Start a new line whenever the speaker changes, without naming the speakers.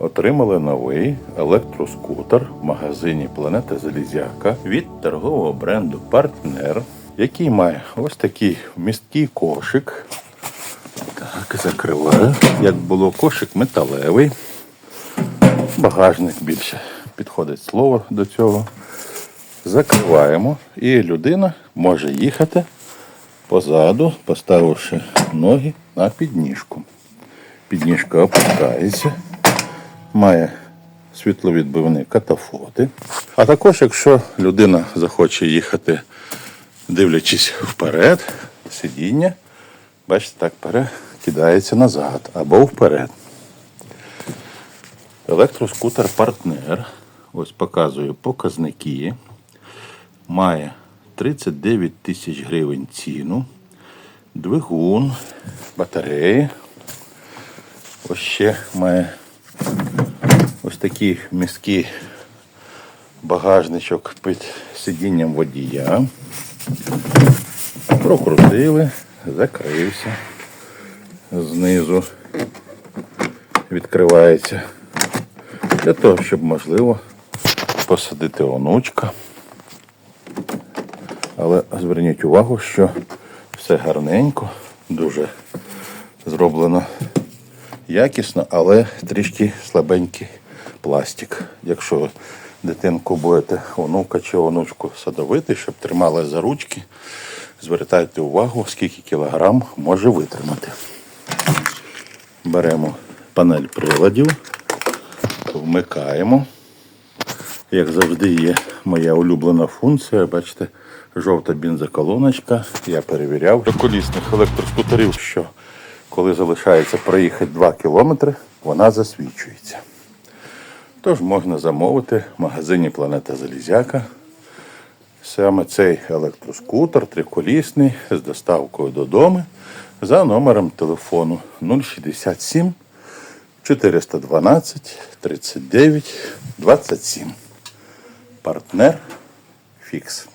отримали новий електроскутер в магазині Планета Залізяка від торгового бренду Партнер, який має ось такий місткий кошик. Так, закриваю. Як було кошик металевий. Багажник більше підходить слово до цього. Закриваємо, і людина може їхати позаду, поставивши ноги на підніжку. Підніжка опускається, має світловідбивні катафоти. А також, якщо людина захоче їхати, дивлячись вперед, сидіння, бачите, так перекидається назад або вперед. Електроскутер партнер. Ось показую показники. Має 39 тисяч гривень ціну. Двигун, батареї. Ось ще має такий міський багажничок під сидінням водія. Прокрутили, закрився. Знизу відкривається для того, щоб можливо посадити онучка. Але зверніть увагу, що все гарненько, дуже зроблено якісно, але трішки слабенький пластик. Якщо дитинку будете онука чи онучку садовити, щоб тримала за ручки, звертайте увагу, скільки кілограм може витримати. Беремо панель приладів, вмикаємо. Як завжди, є моя улюблена функція. Бачите, жовта бензоколоночка. Я перевіряв до колісних електроскутерів, що коли залишається проїхати 2 кілометри, вона засвічується. Тож можна замовити в магазині Планета Залізяка. Саме цей електроскутер триколісний з доставкою додому за номером телефону 067 412 39 27. Партнер Фікс.